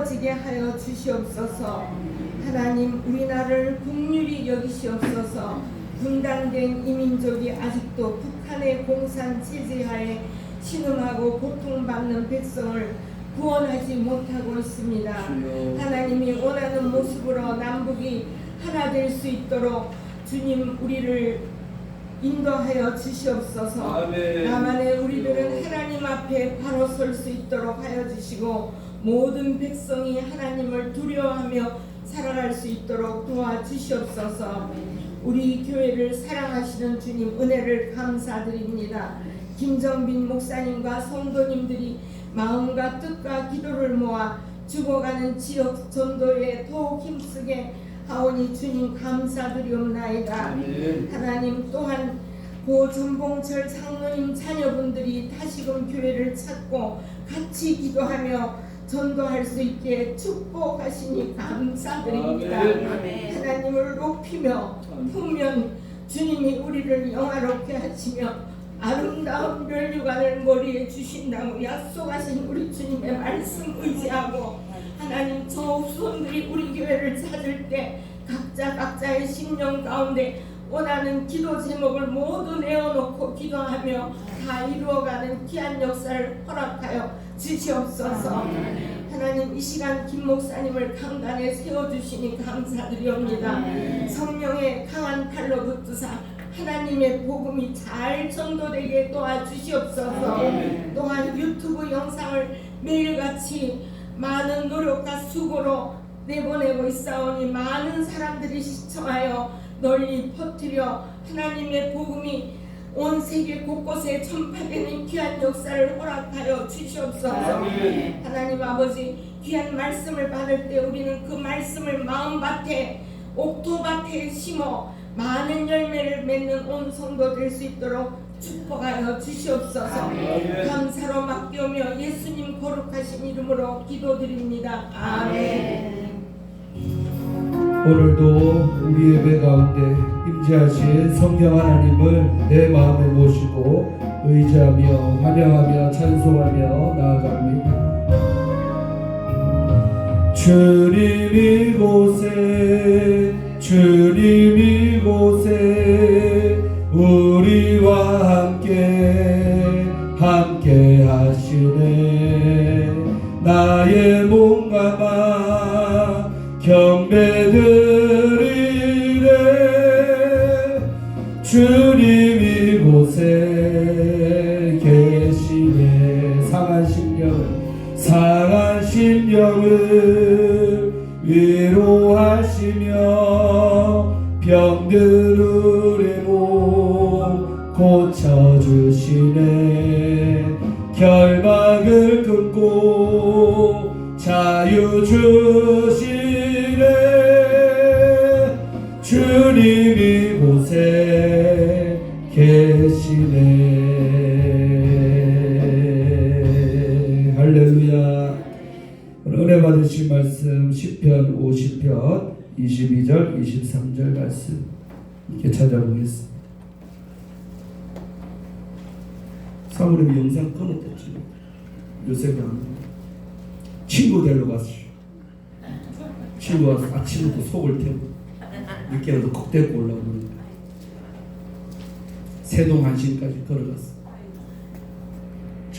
세워지게 하여 주시옵소서. 하나님 우리나라를 국률이 여기시옵소서. 분단된 이민족이 아직도 북한의 공산 체제하에 신음하고 고통받는 백성을 구원하지 못하고 있습니다. 하나님이 원하는 모습으로 남북이 하나 될 수 있도록 주님 우리를 인도하여 주시옵소서. 아멘. 다만에 우리들은 하나님 앞에 바로 설 수 있도록 하여 주시고 모든 백성이 하나님을 두려워하며 살아갈 수 있도록 도와주시옵소서. 우리 교회를 사랑하시는 주님 은혜를 감사드립니다. 김정빈 목사님과 성도님들이 마음과 뜻과 기도를 모아 죽어가는 지역 전도에 더욱 힘쓰게 하오니 주님 감사드리옵나이다. 아멘. 하나님 또한 고 전봉철 장로님 자녀분들이 다시금 교회를 찾고 같이 기도하며 전도할 수 있게 축복하시니 감사드립니다. 아멘. 하나님을 높이며 품면 주님이 우리를 영화롭게 하시며 아름다운 멸류관을 머리에 주신다고 약속하신 우리 주님의 말씀 의지하고 하나님 저 후손들이 우리 교회를 찾을 때 각자 각자의 심령 가운데 원하는 기도 제목을 모두 내어놓고 기도하며 다 이루어가는 귀한 역사를 허락하여 주시옵소서. 하나님 이 시간 김 목사님을 강단에 세워주시니 감사드리옵니다. 성령의 강한 팔로 붙드사 하나님의 복음이 잘 전도되게 도와주시옵소서. 또한 유튜브 영상을 매일같이 많은 노력과 수고로 내보내고 있사오니 많은 사람들이 시청하여 널리 퍼뜨려 하나님의 복음이 온 세계 곳곳에 전파되는 귀한 역사를 허락하여 주시옵소서. 아멘. 하나님 아버지 귀한 말씀을 받을 때 우리는 그 말씀을 마음밭에 옥토밭에 심어 많은 열매를 맺는 온 성도 될 수 있도록 축복하여 주시옵소서. 아멘. 감사로 맡겨오며 예수님 거룩하신 이름으로 기도드립니다. 아멘. 오늘도 우리 예배 가운데 임재하신 성령 하나님을 내 마음에 모시고 의지하며 환영하며 찬송하며 나아갑니다. 주님 이곳에 주님 이곳에 우리와 함께 함께 하시네 나의 몸과 마 경배드리네 주님 이곳에 계시네. 상한 심령을 상한 심령을 위로하시며 우리 몸 고쳐주시네. 결박을 끊고 자유 주시네 주님 이 곳에 계시네. 할렐루야. 은혜 받으신 말씀 10편 50편 22절 23절 말씀 이렇게 찾아보겠습니다. 사모님이 영상 끊었다. 지금 요새가 친구 데리러 갔어 친구 와서 아침부터 속을 태우고 늦게라도 꼭 데리고 올라오고 세동 한신까지 걸어갔어